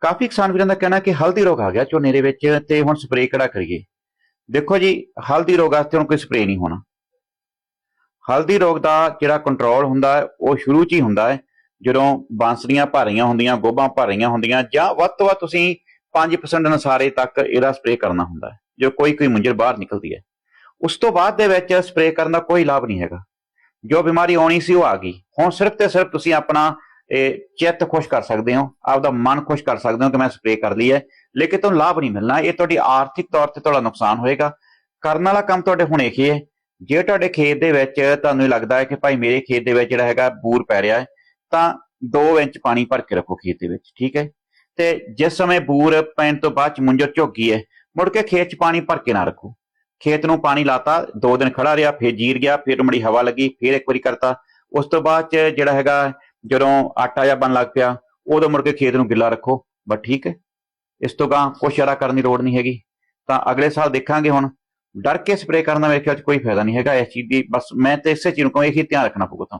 ਕਾਫੀ ਕਿਸਾਨ ਵੀਰਾਂ ਦਾ ਕਹਿਣਾ ਕਿ ਹਲਦੀ ਰੋਗ ਆ ਗਿਆ, ਝੋਨੇ ਦੇ ਵਿੱਚ ਤੇ ਹੁਣ ਸਪਰੇਅ ਕਿਹੜਾ ਕਰੀਏ? ਦੇਖੋ ਜੀ, ਹਲਦੀ ਰੋਗ ਵਾਸਤੇ ਹੁਣ ਕੋਈ ਸਪਰੇਅ ਨਹੀਂ ਹੋਣਾ। ਹਲਦੀ ਰੋਗ ਦਾ ਜਿਹੜਾ ਕੰਟਰੋਲ ਹੁੰਦਾ ਹੈ, ਉਹ ਸ਼ੁਰੂ 'ਚ ਹੀ ਹੁੰਦਾ ਹੈ। ਜਦੋਂ ਬਾਂਸਰੀਆਂ ਭਰੀਆਂ ਹੁੰਦੀਆਂ, ਗੋਭਾਂ ਭਰੀਆਂ ਹੁੰਦੀਆਂ, ਜਾਂ ਵੱਧ ਤੋਂ ਵੱਧ ਤੁਸੀਂ 5% ਅਨੁਸਾਰੇ ਤੱਕ ਇਹਦਾ ਸਪਰੇਅ ਕਰਨਾ ਹੁੰਦਾ ਹੈ, ਜੋ ਕੋਈ ਕੋਈ ਮੁੰਜਰ ਬਾਹਰ ਨਿਕਲਦੀ ਹੈ। ਉਸ ਤੋਂ ਬਾਅਦ ਦੇ ਵਿੱਚ ਸਪਰੇਅ ਕਰਨ ਦਾ ਕੋਈ ਲਾਭ ਨਹੀਂ ਹੈਗਾ। ਜੋ ਬਿਮਾਰੀ ਆਉਣੀ ਸੀ ਉਹ ਆ ਗਈ। ਹੁਣ ਸਿਰਫ ਤੇ ਸਿਰਫ ਤੁਸੀਂ ਆਪਣਾ ਚਿੱਤ ਖੁਸ਼ ਕਰ ਸਕਦੇ ਹੋ, ਆਪਦਾ ਮਨ ਖੁਸ਼ ਕਰ ਸਕਦੇ ਹੋ ਕਿ ਮੈਂ ਸਪਰੇਅ ਕਰ ਲਈ ਹੈ, ਲੇਕਿਨ ਤੁਹਾਨੂੰ ਲਾਭ ਨਹੀਂ ਮਿਲਣਾ, ਇਹ ਤੁਹਾਡੀ ਆਰਥਿਕ ਤੌਰ ਤੇ ਤੁਹਾਡਾ ਨੁਕਸਾਨ ਹੋਏਗਾ। ਕਰਨ ਵਾਲਾ ਕੰਮ ਤੁਹਾਡੇ ਹੁਣੇ ਕੀ ਹੈ ਜੇ ਤੁਹਾਡੇ ਖੇਤ ਦੇ ਵਿੱਚ ਤੁਹਾਨੂੰ ਲੱਗਦਾ ਹੈ ਕਿ ਭਾਈ ਮੇਰੇ ਖੇਤ ਦੇ ਵਿੱਚ ਜਿਹੜਾ ਹੈਗਾ ਬੂਰ ਪੈ ਰਿਹਾ ਹੈ, ਤਾਂ 2 ਇੰਚ ਪਾਣੀ ਭਰ ਕੇ ਰੱਖੋ ਖੇਤ ਦੇ ਵਿੱਚ, ਠੀਕ ਹੈ? ਤੇ ਜਿਸ ਸਮੇਂ ਬੂਰ ਪੈਣ ਤੋਂ ਬਾਅਦ ਚ ਮੁੰਜਰ ਝੋਗੀ ਹੈ, ਮੁੜ ਕੇ ਖੇਤ 'ਚ ਪਾਣੀ ਭਰ ਕੇ ਨਾ ਰੱਖੋ। ਖੇਤ ਨੂੰ ਪਾਣੀ ਲਾਤਾ, ਦੋ ਦਿਨ ਖੜਾ ਰਿਹਾ, ਫਿਰ ਜੀਰ ਗਿਆ, ਫਿਰ ਮੜੀ ਹਵਾ ਲੱਗੀ, ਫਿਰ ਇੱਕ ਵਾਰੀ ਕਰਤਾ। ਉਸ ਤੋਂ ਬਾਅਦ ਚ ਜਿਹੜਾ ਹੈਗਾ ਜਦੋਂ ਆਟਾ ਜਾਂ ਬਣ ਲੱਗ ਪਿਆ, ਉਦੋਂ ਮੁੜ ਕੇ ਖੇਤ ਨੂੰ ਗਿੱਲਾ ਰੱਖੋ, ਬਸ ਠੀਕ ਹੈ। ਇਸ ਤੋਂ ਗਾਂ ਕੁਛ ਜ਼ਿਆਦਾ ਕਰਨ ਦੀ ਲੋੜ ਨਹੀਂ ਹੈਗੀ। ਤਾਂ ਅਗਲੇ ਸਾਲ ਦੇਖਾਂਗੇ ਹੁਣ। ਡਰ ਕੇ ਸਪਰੇਅ ਕਰਨ ਦਾ ਮੇਰੇ ਖਿਆਲ ਚ ਕੋਈ ਫਾਇਦਾ ਨਹੀਂ ਹੈਗਾ ਇਸ ਚੀਜ਼ ਦੀ। ਬਸ ਮੈਂ ਤੇ ਇਸੇ ਚੀਜ਼ ਨੂੰ ਕਹਾਂ ਇਹੀ ਧਿਆਨ ਰੱਖਣਾ ਪਊਗਾ ਤੁਹਾਨੂੰ।